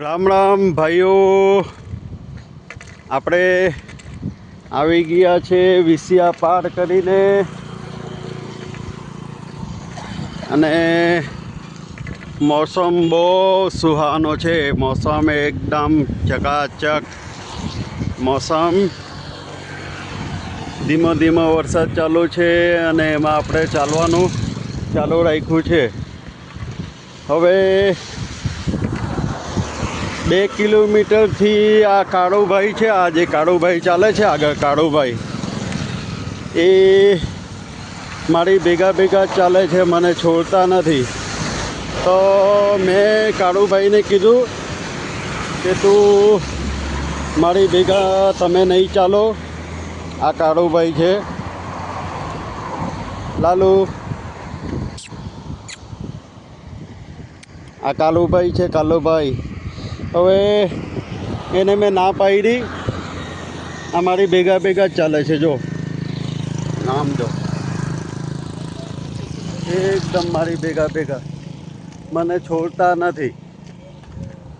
રામ રામ ભાઈઓ. આપણે આવી ગયા છે વિસિયા પાર કરીને. અને મોસમ બહુ સુહાનો છે. મોસમ એકદમ ચકાચક મોસમ. ધીમો ધીમો વરસાદ ચાલુ છે અને એમાં આપણે ચાલવાનું ચાલુ રાખ્યું છે. હવે બે કિલોમીટરથી આ કાળુભાઈ છે, આ જે કાળુભાઈ ચાલે છે, આગળ કાળુભાઈ. એ મારી ભેગા ભેગા ચાલે છે, મને છોડતા નથી. તો મેં કાળુભાઈને કીધું કે તું મારી ભેગા તમે નહીં ચાલો, આ કાળુભાઈ છે. લાલુ. આ કાલુભાઈ છે, કાલુભાઈ. હવે એને મેં ના પાડી. આ મારી ભેગા ભેગા જ ચાલે છે, જો. નામ જો. એકદમ મારી ભેગા ભેગા. મને છોડતા નથી.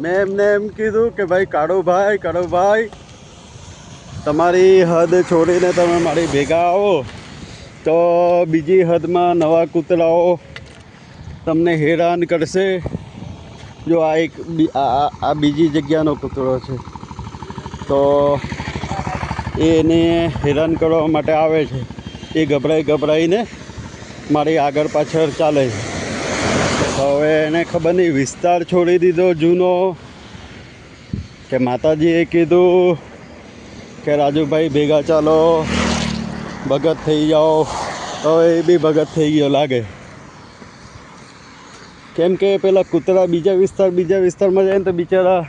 મેં એમને એમ કીધું કે ભાઈ કાળુભાઈ કાળુભાઈ તમારી હદ છોડીને તમે મારી ભેગા આવો. તો બીજી હદમાં નવા કૂતરાઓ તમને હેરાન કરશે. જો આ એક આ બીજી જગ્યાનો કૂતરો છે. તો એને હેરાન કરવા માટે આવે છે. એ ગભરાઈ ગભરાઈને મારી આગળ પાછળ ચાલે છે. હવે એને ખબર નહીં, વિસ્તાર છોડી દીધો જૂનો. કે માતાજીએ કીધું કે રાજુભાઈ, ભેગા ચાલો, ભગત થઈ જાઓ. તો એ બી ભગત થઈ ગયો લાગે. કેમ કે પેલા કૂતરા બીજા વિસ્તાર, બીજા વિસ્તારમાં જાય ને તો બિચારા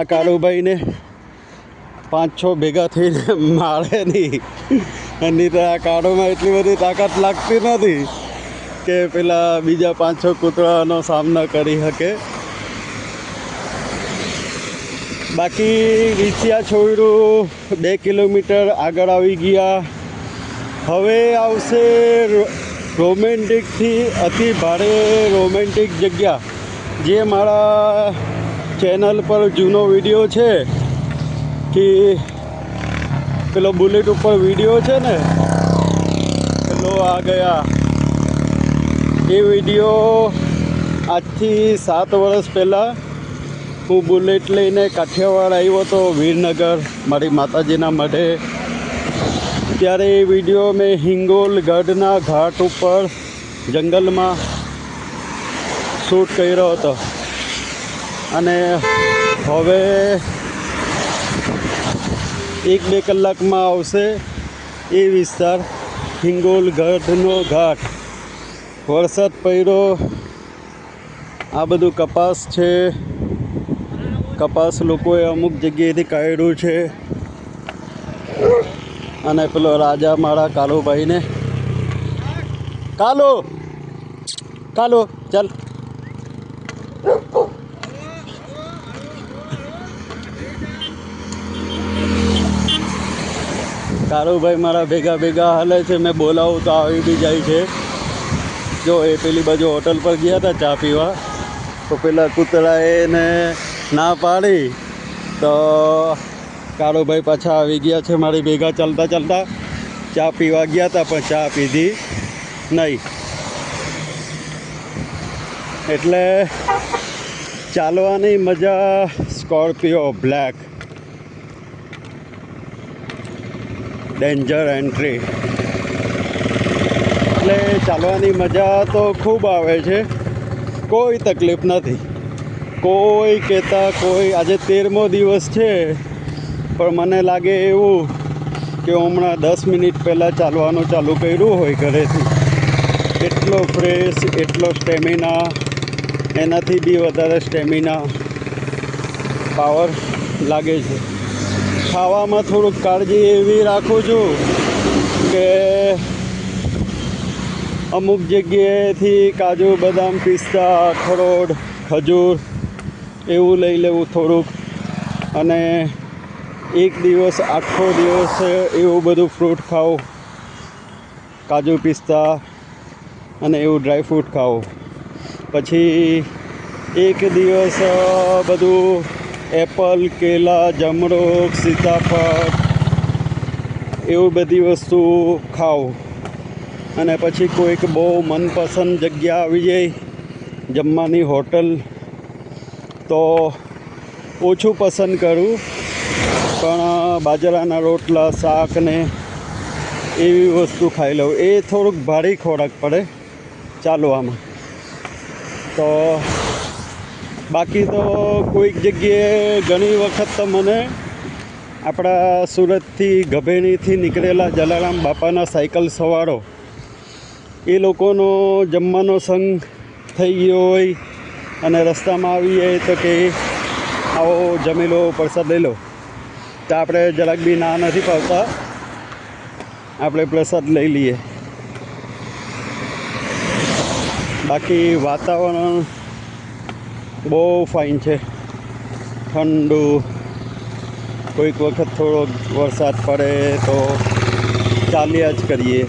આ કાળુભાઈને પાંચ છ ભેગા થઈને મારે નહીં. એની તો આ કાળોમાં એટલી બધી તાકાત લાગતી નથી કે પેલા બીજા પાંચ છ કૂતરાનો સામનો કરી શકે. બાકી વિછિયા છોડ્યું બે કિલોમીટર આગળ આવી ગયા. હવે આવશે રોમેન્ટિકથી અતિ ભારે રોમેન્ટિક જગ્યા. જે મારા ચેનલ પર જૂનો વીડિયો છે, કે પેલો બુલેટ ઉપર વીડિયો છે ને, પેલો આ ગયા. એ વીડિયો આજથી સાત વર્ષ પહેલાં હું બુલેટ લઈને કાઠિયાવાડ આવ્યો હતો વીરનગર, મારી માતાજીના મઢે ત્યારે એ વીડિયો મેં હિંગોલ ગઢના ઘાટ ઉપર જંગલમાં શૂટ કર્યો હતો. અને હવે એક બે કલાકમાં આવશે એ વિસ્તાર હિંગોલ ગઢનો ઘાટ. વરસાદ પડ્યો. આ બધું કપાસ છે. કપાસ લોકોએ અમુક જગ્યાએથી કાઢ્યું છે. અને પેલો રાજા મારા કાલુભાઈને કાલો! કાલો, ચાલ. કાળુભાઈ મારા ભેગા ભેગા હાલે છે, મેં બોલાવું તો આવી બી જાય છે. જો એ પેલી બાજુ હોટલ પર ગયા હતા ચા પીવા, તો પેલા કૂતરાએ એને ના પાડી, તો કાળુભાઈ પાછા આવી ગયા છે મારી ભેગા ચાલતા ચાલતા. ચા પીવા ગયા હતા, પણ ચા પીધી નહીં. એટલે ચાલવાની મજા સ્કોર્પિયો બ્લેક. Danger entry. એટલે ચાલવાની મજા તો ખૂબ આવે છે. કોઈ તકલીફ નથી. કોઈ કહેતા કોઈ આજે તેરમો દિવસ છે. પણ મને લાગે એવું કે હમણાં દસ મિનિટ પહેલાં ચાલવાનું ચાલુ કર્યું હોય ઘરેથી. એટલો ફ્રેશ, એટલો સ્ટેમિના, એનાથી બી વધારે સ્ટેમિના, પાવર લાગે છે. ખાવામાં થોડુંક કાળજી એવી રાખું છું કે અમુક જગ્યાએથી કાજુ, બદામ, પિસ્તા, અખરોટ, ખજૂર એવું લઈ લેવું થોડુંક. અને એક દિવસ, આખો દિવસ એવું બધું ફ્રૂટ ખાઓ. કાજુ પિસ્તા અને એવું ડ્રાય ફ્રૂટ ખાઓ. પછી એક દિવસ બધું એપલ કેલા જમરૂખ સીતાફળ એવું બધી વસ્તુ ખાઓ. અને પછી કોઈક બહુ મનપસંદ જગ્યા આવી જાય, જમવાની હોટલ, તો ઓછું પસંદ કરું. પણ બાજરાના રોટલા, શાક ને એવી વસ્તુ ખાઈ લઉં. એ થોડુંક ભારી ખોરાક પડે ચાલવામાં. તો બાકી તો કોઈક જગ્યાએ ઘણી વખત તો મને આપણા સુરતથી ગભેણીથી નીકળેલા જલારામ બાપાના સાયકલ સવારો, એ લોકોનો જમવાનો સંગ થઈ ગયો હોય અને રસ્તામાં આવીએ તો કે આવો જમી લો, પ્રસાદ લઈ લો. તો આપણે જરાક બી ના નથી પાવતા આપણે પ્રસાદ લઈ લઈએ. બાકી વાતાવરણ બહુ ફાઇન છે. ઠંડુ. કોઈક વખત થોડો વરસાદ પડે તો ચાલ્યા જ કરીએ.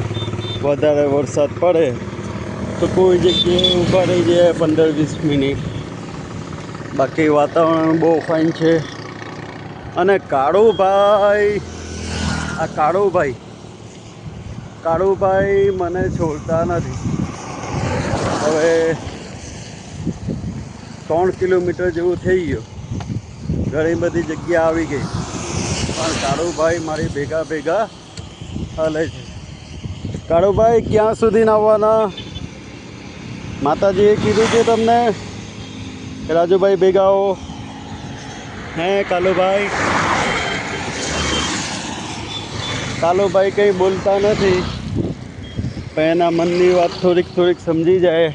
વધારે વરસાદ પડે તો કોઈ જગ્યાએ ઊભા રહી જાય પંદર વીસ મિનિટ. બાકી વાતાવરણ બહુ ફાઇન છે. અને કાળુભાઈ, આ કાળુભાઈ કાળુભાઈ મને છોડતા નથી. હવે ત્રણ કિલોમીટર જેવું થઈ ગયું. ઘણી બધી જગ્યા આવી ગઈ. પણ કાળુભાઈ મારી ભેગા ભેગા હલે છે. કાળુભાઈ, ક્યાં સુધી આવવાના માતાજીએ કીધું છે તમને રાજુભાઈ ભેગા આવો. હે, કાલુભાઈ. કાલુભાઈ કંઈ બોલતા નથી, પણ એના મનની વાત થોડીક થોડીક સમજી જાય.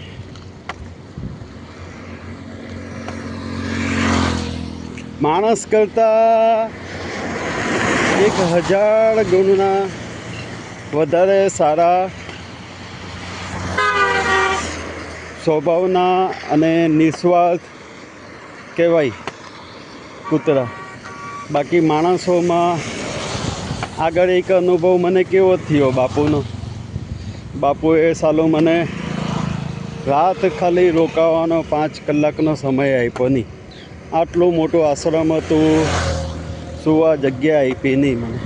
માણસ કરતાં એક હજાર ગુણના વધારે સારા સ્વભાવના અને નિસ્વાર્થ કહેવાય. કૂતરા. બાકી માણસોમાં આગળ એક અનુભવ મને કેવો થયો બાપુનો? બાપુએ સાલો મને રાત ખાલી રોકાવાનો પાંચ કલાકનો સમય આપ્યો નહીં. આટલું મોટું આશ્રમ હતું, સુવા જગ્યા આપી નહીં મને.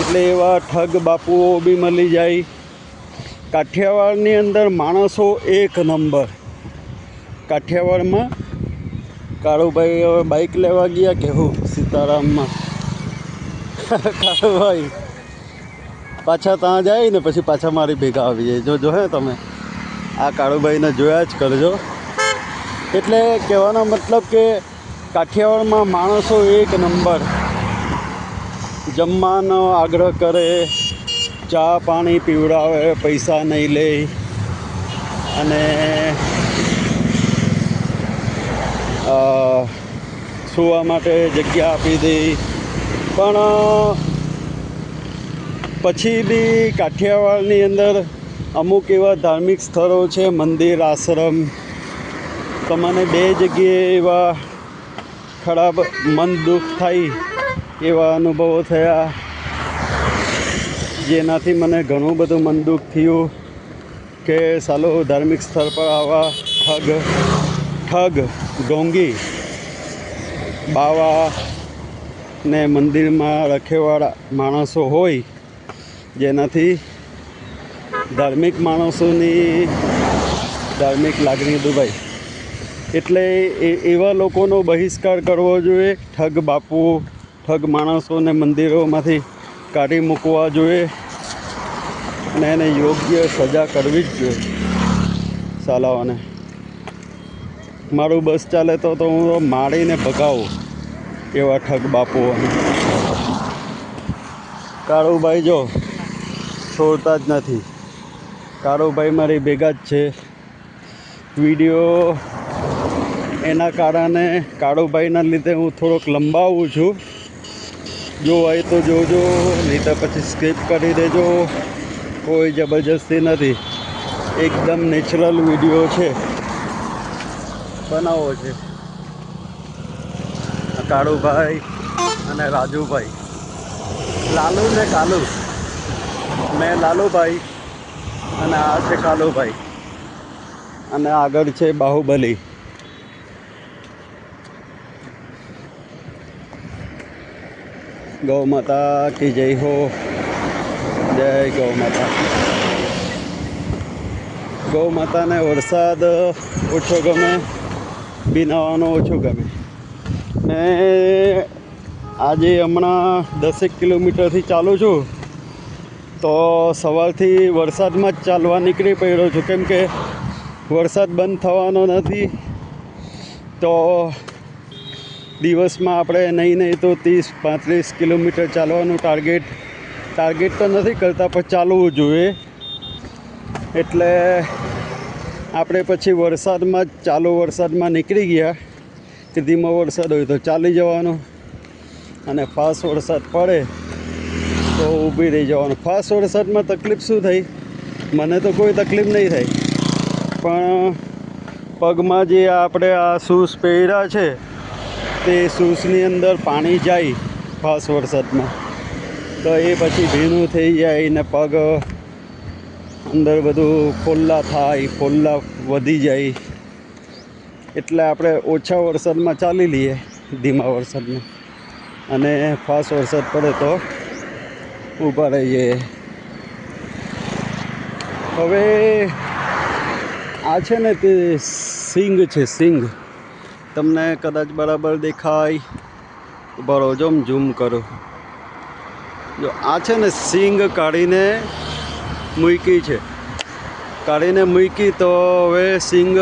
એટલે એવા ઠગ બાપુઓ બી મળી જાય. કાઠિયાવાડની અંદર માણસો એક નંબર. કાઠિયાવાડમાં કાળુભાઈ હવે બાઇક લેવા ગયા કે હું? સીતારામમાં. કાળુભાઈ, પાછા ત્યાં જાય ને પછી પાછા મારી ભેગા આવી જાય. જો જો તમે. આ કાળુભાઈને જોયા જ કરજો. એટલે કહેવાનો મતલબ કે કાઠિયાવાડમાં માણસો એક નંબર. જમવાનો આગ્રહ કરે, ચા પાણી પીવડાવે, પૈસા નહીં લે. અને સૂવા માટે જગ્યા આપી દી. પણ પછી બી કાઠિયાવાડની અંદર અમુક એવા ધાર્મિક સ્થળો છે, મંદિર, આશ્રમ. તમને બે જગ્યાએ એવા ખરાબ મન દુઃખ થાય એવા અનુભવો થયા. જેનાથી મને ઘણું બધું મન દુઃખ થયું કે સાલો ધાર્મિક સ્થળ પર આવા ઠગ ઠગ ઢોંગી બાવા ને મંદિરમાં રખેવાળા માણસો હોય, જેનાથી ધાર્મિક માણસોની ધાર્મિક લાગણી દુભાઈ એટલે એવા લોકોનો બહિષ્કાર કરવો જોઈએ, ઠગ બાપુ, ઠગ માણસોને મંદિરોમાંથી કાઢી મૂકવા જોઈએ, અને એને યોગ્ય સજા કરવી જ જોઈએ. સાલાઓને. મારું બસ ચાલે તો તો હું મારીને ભગાવું એવા ઠગ બાપુ કાળુભાઈ જો, છોડતા જ નથી. કાળુભાઈ મારી ભેગા જ છે. વીડિયો એના કારણે કાળુભાઈના લીધે હું થોડોક લંબાવું છું. જો હોય તો જોજો, નહીં તો પછી સ્કીપ કરી દેજો. કોઈ જબરજસ્તી નથી. એકદમ નેચરલ વીડિયો છે. બનાવો છે. કાળુભાઈ અને રાજુભાઈ. લાલુ ને કાલુ. મેં લાલુભાઈ અને આ છે કાલુભાઈ. અને આગળ છે બાહુબલી. ગૌ માતા કી જય હો. જય ગૌ માતા. ગૌ માતાને વરસાદ ઓછો ગમે. બિનાવાનો ઓછો ગમે. મેં આજે હમણાં દસેક કિલોમીટરથી ચાલું છું, તો સવારથી વરસાદમાં જ ચાલવા નીકળી પડ્યો છું. કેમ કે વરસાદ બંધ થવાનો નથી, તો દિવસમાં આપણે નહીં નહીં તો ત્રીસ, પાંત્રીસ કિલોમીટર ચાલવાનું ટાર્ગેટ ટાર્ગેટ તો નથી કરતા, પણ ચાલવું જોઈએ. એટલે આપણે પછી વરસાદમાં ચાલુ વરસાદમાં નીકળી ગયા. કે ધીમો વરસાદ હોય તો ચાલી જવાનું. અને ફાસ્ટ વરસાદ પડે તો ઊભી રહી જવાનું. ફાસ્ટ વરસાદમાં તકલીફ શું થઈ? મને તો કોઈ તકલીફ નહીં થઈ. પણ પગમાં જે આપણે આ શૂઝ પહેર્યા છે, તે શૂઝની અંદર પાણી જાય ફાસ્ટ વરસાદમાં. તો એ પછી ભીનું થઈ જાય ને પગ અંદર બધું ફોલ્લા થાય ફોલ્લા વધી જાય. એટલે આપણે ઓછા વરસાદમાં ચાલી લઈએ, ધીમા વરસાદમાં. અને ફાસ્ટ વરસાદ પડે તો ઊભા રહીએ. હવે આ છે ને તે સિંગ છે, સિંગ. તમને કદાચ બરાબર દેખાય. ઊભા રહો, જો ઝૂમ કરો. જો આ છે ને સિંગ કાઢીને મૂકી છે. કાઢીને મૂકી તો હવે સિંગ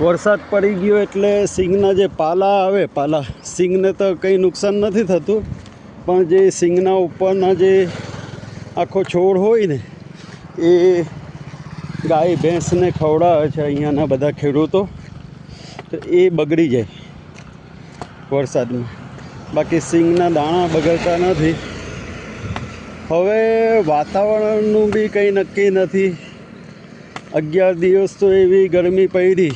વરસાદ પડી ગયો એટલે સિંગના જે પાલા આવે, પાલા સિંગને તો કંઈ નુકસાન નથી થતું, પણ જે સિંગના ઉપરના જે આખો છોડ હોય ને, એ ગાય ભેંસને ખવડાવે છે અહીંયાના બધા ખેડૂતો, તો એ બગડી જાય વરસાદમાં. બાકી સિંગના દાણા બગડતા નથી. હવે વાતાવરણનું બી કંઈ નક્કી નથી. અગિયાર દિવસ તો એવી ગરમી પડી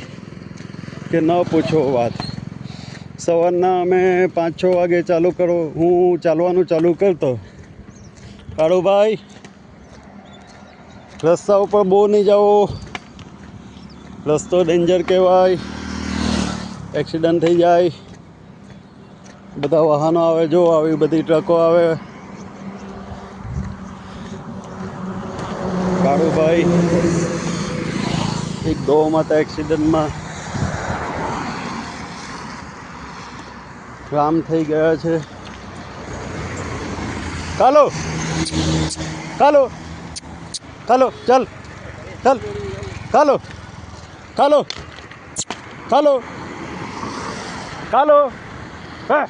કે ન પૂછો વાત. સવારના અમે પાંચ છ વાગે ચાલુ કરો, હું ચાલવાનું ચાલુ કરતો. કાળુભાઈ રસ્તા ઉપર બહુ નહીં જાઓ. રસ્તો ડેન્જર કહેવાય. એક્સિડન્ટ થઈ જાય. બધા વાહનો આવે, જો આવી, બધી ટ્રકો આવે. કાળુભાઈ એક ગૌ માતા એક્સિડન્ટમાં રામ થઈ ગયા છે કાલો કાલો કાલો ચાલ ચાલ કાલો કાલો કાલો કાલો હે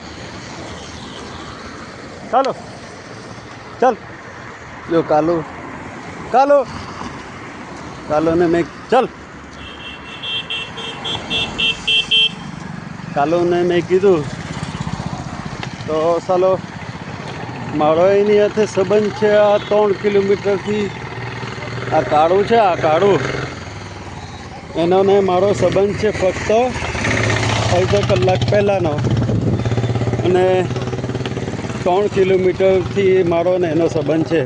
કાલો ચાલ જો કાલો કાલો કાલોને મેં ચલ. કાલોને મેં કીધું, તો સાલો, મારો એની હાથે સંબંધ છે આ ત્રણ કિલોમીટરથી. આ કાળું છે, આ કાળું. એનો ને મારો સંબંધ છે ફક્ત અડધો કલાક પહેલાંનો. અને ત્રણ કિલોમીટરથી મારો ને એનો સંબંધ છે.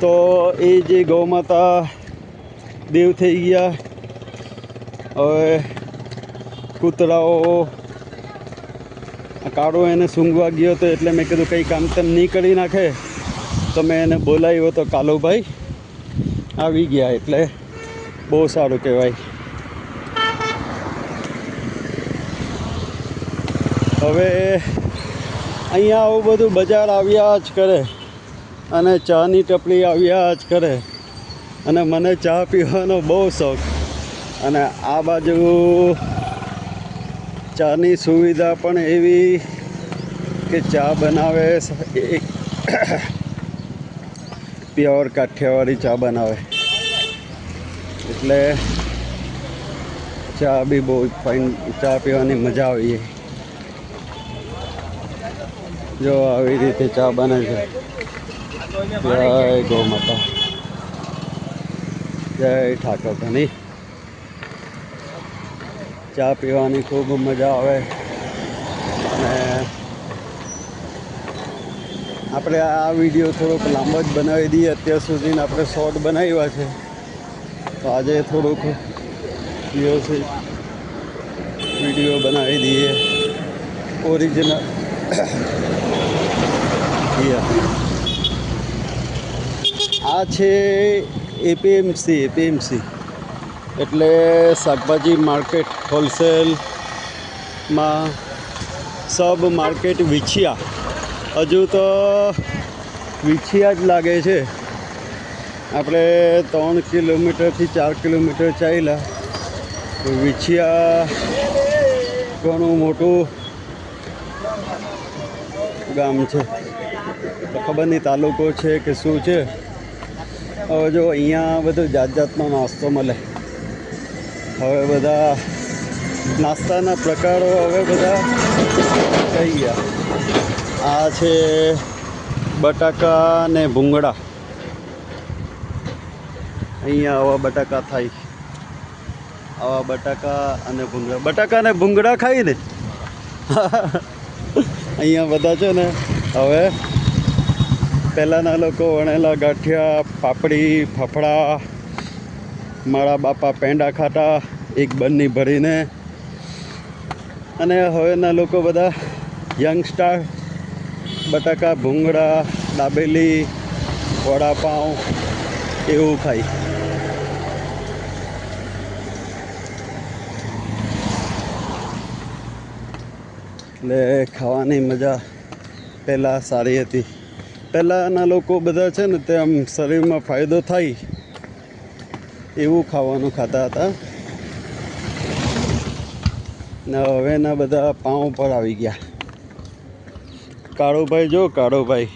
તો એ જે ગૌ માતા દેવ થઈ ગયા. હવે કૂતરાઓ કાળો એને સૂંઘવા ગયો હતો એટલે મેં કીધું કંઈ કામ તેમ નહીં કરી નાખે. તો મેં એને બોલાવ્યો તો કાલુભાઈ આવી ગયા એટલે બહુ સારું કહેવાય. હવે અહીંયા આવું બધું બજાર આવ્યા જ કરે અને ચાની ટપલી આવ્યા જ કરે. અને મને ચા પીવાનો બહુ શોખ. અને આ બાજુ ચાની સુવિધા પણ એવી કે ચા બનાવે પ્યોર કાઠિયાવાડી ચા બનાવે. એટલે ચા બી બહુ ફાઇન, ચા પીવાની મજા આવી જો આવી રીતે ચા બને છે. જય ગૌ માતા જય ઠાકર ધની ચા પીવાની ખૂબ મજા આવે. અને આપણે આ વીડિયો થોડોક લાંબો જ બનાવી દઈએ અત્યાર સુધીને આપણે શોર્ટ બનાવ્યા છે. તો આજે થોડુંક વ્યવસ્થિત વીડિયો બનાવી દઈએ. ઓરિજિનલ. આ છે એપીએમસી એપીએમસી. એટલે શાકભાજી માર્કેટ હોલસેલમાં સબ માર્કેટ વિછિયા. હજુ તો વિછિયા જ લાગે છે. આપણે ત્રણ કિલોમીટરથી ચાર કિલોમીટર ચાલ્યા. વિછિયા ઘણું મોટું ગામ છે. ખબર નહીં તાલુકો છે કે શું છે? હવે જો અહીંયા બધું જાત જાતનો નાસ્તો મળે. હવે બધા નાસ્તાના પ્રકારો હવે બધા થઈ ગયા. આ છે બટાકા ને ભૂંગળા. અહીંયા આવા બટાકા થાય. આવા બટાકા અને ભૂંગળા. બટાકા ને ભૂંગળા ખાઈ ને? અહીંયા બધા છે ને, હવે પહેલાંના લોકો વણેલા ગાંઠિયા, પાપડી, ફફડા, મારા બાપા પેંડા ખાતા, એક બંની ભરીને. અને હવેના લોકો બધા યંગસ્ટાર બટાકા, ભૂંગળા, દાબેલી, વડાપાઉં, એવું ખાય. એટલે ખાવાની મજા પહેલાં સારી હતી. પહેલાંના લોકો બધા છે ને તે આમ શરીરમાં ફાયદો થાય એવું ખાવાનું ખાતા હતા. ને હવેના બધા પાઉં પર આવી ગયા. કાળુભાઈ જો, કાળુભાઈ.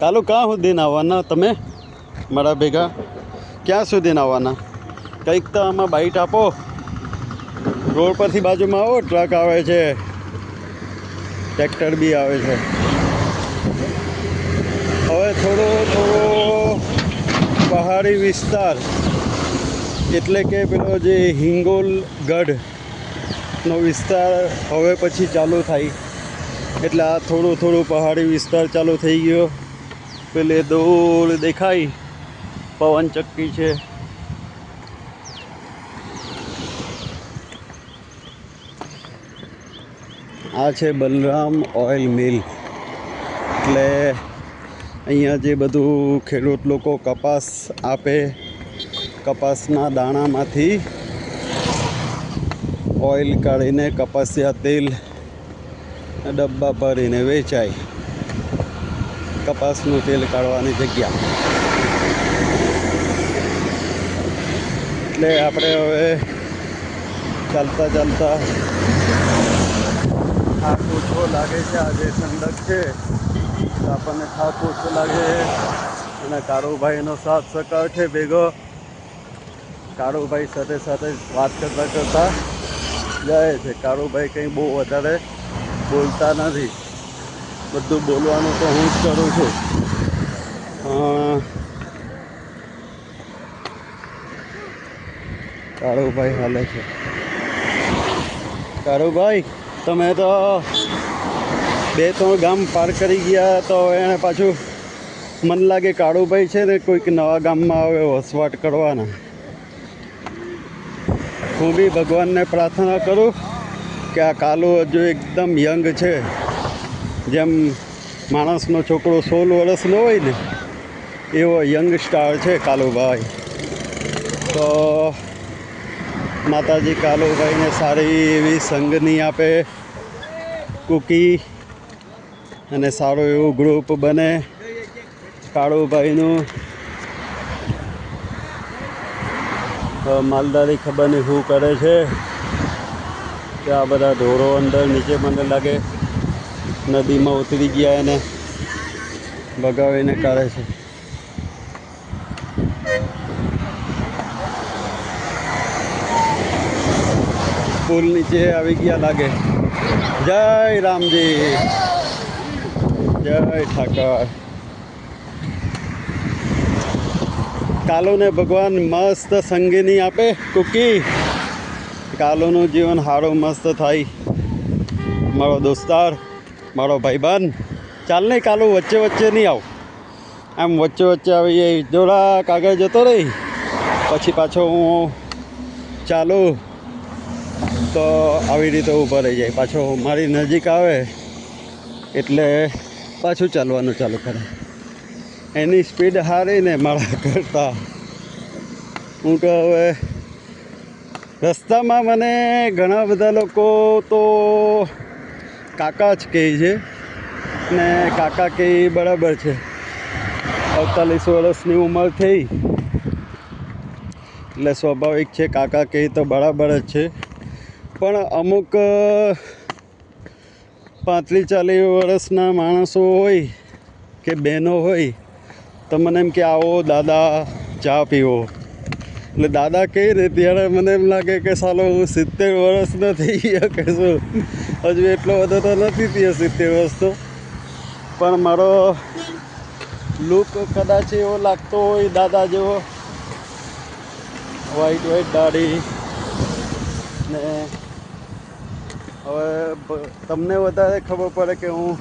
કાલુ, ક્યાં સુધી આવવાના તમે? મારા ભેગા. ક્યાં સુધી આવવાના કંઈક તો આમાં બાઇટ આપો. રોડ પરથી બાજુમાં આવો, ટ્રક આવે છે. ટ્રેક્ટર બી આવે છે. થોડો થોડો પહાડી વિસ્તાર. એટલે કે પેલો જે હિંગોલ ગઢનો વિસ્તાર હવે પછી ચાલુ થાય. એટલે આ થોડું થોડું પહાડી વિસ્તાર ચાલુ થઈ ગયો. પેલે દૂર દેખાય. પવનચક્કી છે. આ છે બલરામ ઓઇલ મિલ. એટલે અહીંયા જે બધું ખેડૂત લોકો કપાસ આપે, કપાસના દાણામાંથી ઓઇલ કાઢીને કપાસિયા તેલ ડબ્બા ભરીને વેચાય. કપાસનું તેલ કાઢવાની જગ્યા. એટલે આપણે હવે ચાલતા ચાલતા આ ઓછો લાગે છે આજે ઠંડક છે. આપણને થાક ઓછો લાગે. અને કારુભાઈનો સાથ સહકાર છે ભેગો. કારુભાઈ સાથે સાથે વાત કરતા કરતા. જાય છે. કારુભાઈ કંઈ બહુ વધારે બોલતા નથી. બધું બોલવાનું તો હું જ કરું છું. કારુભાઈ હાલે છે. કારુભાઈ તમે તો બે ત્રણ ગામ પાર કરી ગયા તો એને પાછું મન લાગે કાળુભાઈ છે ને કોઈક નવા ગામમાં આવે વસવાટ કરવાના. હું બી ભગવાનને પ્રાર્થના કરું કે આ કાલુ હજુ એકદમ યંગ છે. જેમ માણસનો છોકરો સોળ વર્ષનો હોય ને, એવો યંગ સ્ટાર છે કાલુભાઈ. તો માતાજી કાલુભાઈને સારી એવી સંગની આપે, કુકી અને સારું એવું ગ્રુપ બને. કાળુભાઈનું માલદારી ખબર નહીં શું કરે છે કે આ બધા ઢોરો અંદર નીચે મને લાગે નદીમાં ઉતરી ગયા એને ભગાવીને કાઢે છે. પુલ નીચે આવી ગયા લાગે. જય રામજી. જય ઠાકર. કાલુને ભગવાન મસ્ત સંગીની આપે કુકી. કાલુનું જીવન સારું મસ્ત થાય. મારો દોસ્તાર, મારો ભાઈબંધ. ચાલ નહીં કાલુ વચ્ચે વચ્ચે નહીં આવ. આમ વચ્ચે વચ્ચે આવી જોડા કાગળ જતો રહી. પછી પાછો હું ચાલુ. તો આવી રીતે ઊભા રહી જાય. પાછો મારી નજીક આવે. એટલે પાછું ચાલવાનું ચાલુ કરે. એની સ્પીડ હારીને મારા કરતાં. હું તો હવે રસ્તામાં મને ઘણા બધા લોકો તો કાકા જ કહે છે. ને કાકા કહે બરાબર છે. અડતાલીસ વર્ષની ઉંમર થઈ. એટલે સ્વાભાવિક છે, કાકા કહે તો બરાબર જ છે. પણ અમુક પાંત્રીસ ચાલીસ વર્ષના માણસો હોય કે બહેનો હોય તો મને એમ કે આવો દાદા ચા પીવો. એટલે દાદા કહી ને, ત્યારે મને એમ લાગે કે સાલો હું સિત્તેર વર્ષ નથી ગયા કે શું? હજુ એટલો બધો તો નથી થયો સિત્તેર વર્ષ પણ મારો લુક કદાચ એવો લાગતો હોય, દાદા જેવો. વ્હાઈટ વ્હાઈટ દાઢી. ને હવે તમને વધારે ખબર પડે કે હું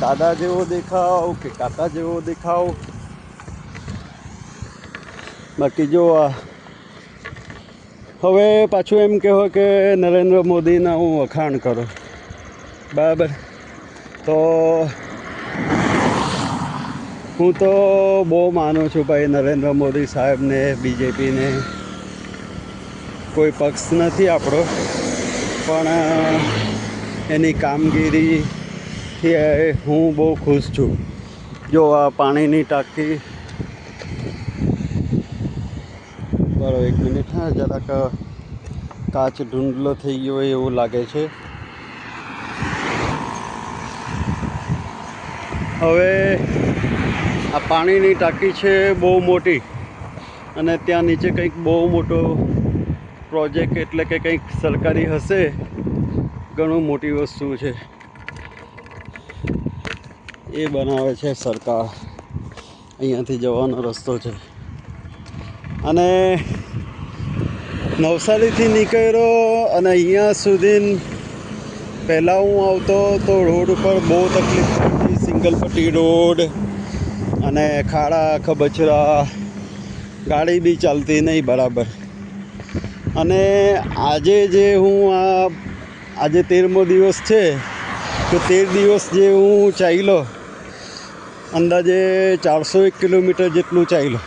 દાદા જેવો દેખાવ કે કાકા જેવો દેખાવ? બાકી જો આ, હવે પાછું એમ કહેવો કે નરેન્દ્ર મોદીના હું વખાણ કરું. બરાબર? તો હું તો બહુ માનું છું ભાઈ નરેન્દ્ર મોદી સાહેબને, બીજેપીને. કોઈ પક્ષ નથી આપણો. પણ એની કામગીરીથી હું બહુ ખુશ છું. જો આ પાણીની ટાંકી બરો એક મિનિટ, હા, જરાક કાચ ઢૂંઢલો થઈ ગયો હોય એવું લાગે છે. હવે, આ પાણીની ટાંકી છે બહુ મોટી અને ત્યાં નીચે કંઈક બહુ મોટો પ્રોજેક્ટ એટલે કે કંઈક સરકારી હશે, ઘણું મોટી વસ્તુ છે. એ બનાવે છે સરકાર. અહીંયાથી જવાનો રસ્તો છે. અને નવસારીથી નીકળ્યો અને અહીંયા સુધી પહેલાં હું આવતો તો રોડ ઉપર બહુ તકલીફ પડતી. સિંગલ પટ્ટી રોડ અને ખાડા, ખબચરા, ગાડી બી ચાલતી નહીં બરાબર. અને આજે જે હું આ, આજે તેરમો દિવસ છે, તો તેર દિવસ જે હું ચાલ્યો, અંદાજે ચારસો એક કિલોમીટર જેટલું ચાલ્યો.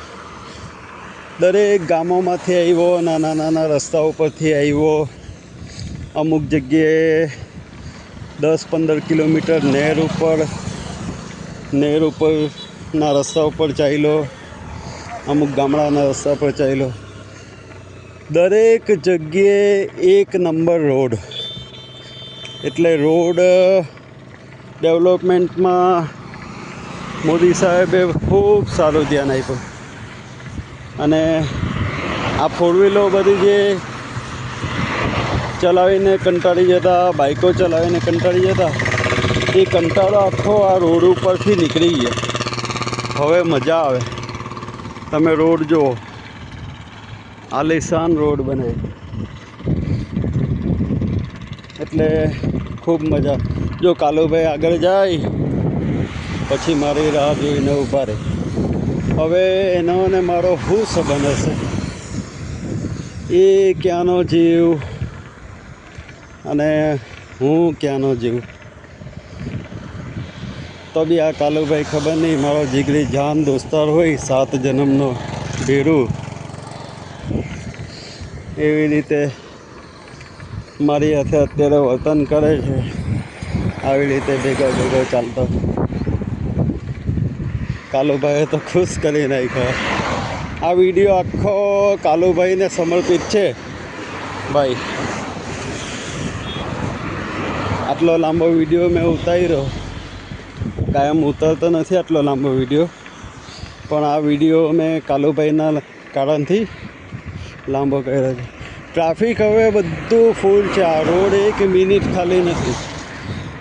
દરેક ગામોમાંથી આવ્યો, નાના નાના રસ્તા ઉપરથી આવ્યો. અમુક જગ્યાએ દસ પંદર કિલોમીટર નહેર ઉપર, નહેર ઉપરના રસ્તા ઉપર ચાલ્યો. અમુક ગામડાના રસ્તા પર ચાલ્યો. દરેક જગ્યાએ એક નંબર રોડ. એટલે રોડ ડેવલપમેન્ટમાં મોદી સાહેબે ખૂબ સારું ધ્યાન આપ્યું. અને આ ફોર વ્હીલો બધી જે ચલાવીને કંટાળી જતા બાઇકો ચલાવીને કંટાળી જતા, એ કંટાળો આખો આ રોડ ઉપરથી નીકળી ગયો. હવે મજા આવે. તમે રોડ જુઓ. આલિશાન રોડ બને. એટલે ખૂબ મજા. જો કાલુભાઈ આગળ જાય, પછી મારી રાહ જોઈને ઊભા રહે. હવે એનો ને મારો શું સંબંધ હશે? એ ક્યાંનો જીવ? અને હું ક્યાંનો જીવ? તો બી આ કાલુભાઈ ખબર નહીં, મારો જીગરી જાન દોસ્તાર હોય, સાત જન્મનો ભેરું. એવી રીતે મારી હાથે અત્યારે વર્તન કરે છે. આવી રીતે ભેગો ભેગો ચાલતો. કાલુભાઈએ તો ખુશ કરી નાખ્યો. આ વીડિયો આખો કાલુભાઈને સમર્પિત છે. ભાઈ, આટલો લાંબો વીડિયો મેં ઉતાર્યો. કાયમ ઉતરતો નથી આટલો લાંબો વીડિયો. પણ આ વીડિયો મેં કાલુભાઈના કારણથી લાંબો કર્યો છે. ટ્રાફિક હવે બધું ફૂલ છે. આ રોડ એક મિનિટ ખાલી નથી.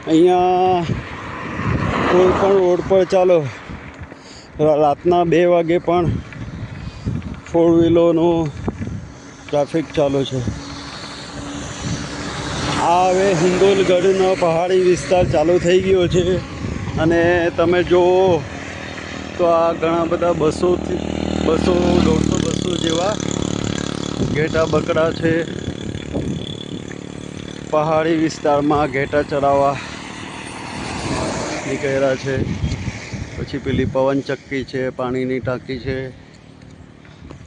અહીંયા કોઈ પણ રોડ પર ચાલો. રાતના બે વાગે પણ ફોર વ્હીલોનું ટ્રાફિક ચાલુ છે. આ હવે હિંગોલગઢનો પહાડી વિસ્તાર ચાલુ થઈ ગયો છે. અને તમે જુઓ તો આ ઘણા બધા બસોથી બસો દોઢસો બસો જેવા ઘેટા બકરા છે. પહાડી વિસ્તારમાં ઘેટા ચરાવવા નીકળ્યા છે. પછી પેલી પવનચક્કી છે, પાણીની ટાંકી છે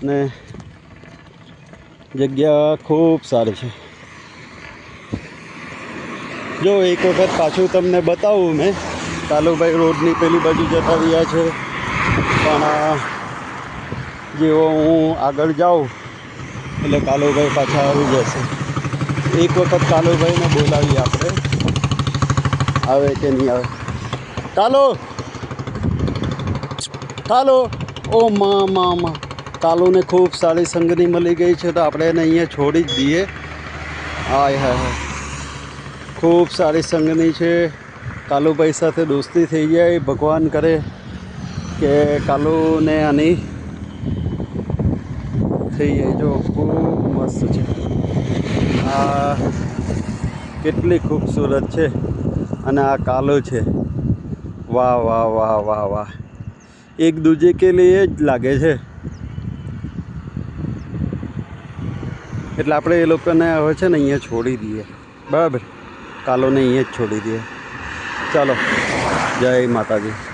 ને જગ્યા ખૂબ સારી છે. જો એક વખત પાછું તમને બતાવું મેં કાલુભાઈ રોડની પેલી બાજુ જતા રહ્યા છે. પણ જેવો હું આગળ જાઉં એટલે કાલુભાઈ પાછા આવી જશે. એક વખત કાલુભાઈને બોલાવીએ આપણે આવે કે નહીં આવે? કાલો! કાલો! ઓ મા મા મા. કાલુને ખૂબ સારી સંગની મળી ગઈ છે તો આપણે એને અહીંયા છોડી જ દઈએ. હાય હાય હાય. ખૂબ સારી સંગની છે. કાલુભાઈ સાથે દોસ્તી થઈ જાય. ભગવાન કરે કે કાલુને આની થઈ જાય. જો, ખૂબ મસ્ત છે. આ કેટલી ખૂબસૂરત છે અને આ કાલો છે. વાહ વાહ વાહ વાહ વાહ. એક દૂજે કે લીએ જ લાગે છે. એટલે આપણે એ લોકોને હવે છે ને અહીંયા છોડી દઈએ. બરાબર? કાલોને અહીંયા જ છોડી દઈએ. ચાલો, જય માતાજી.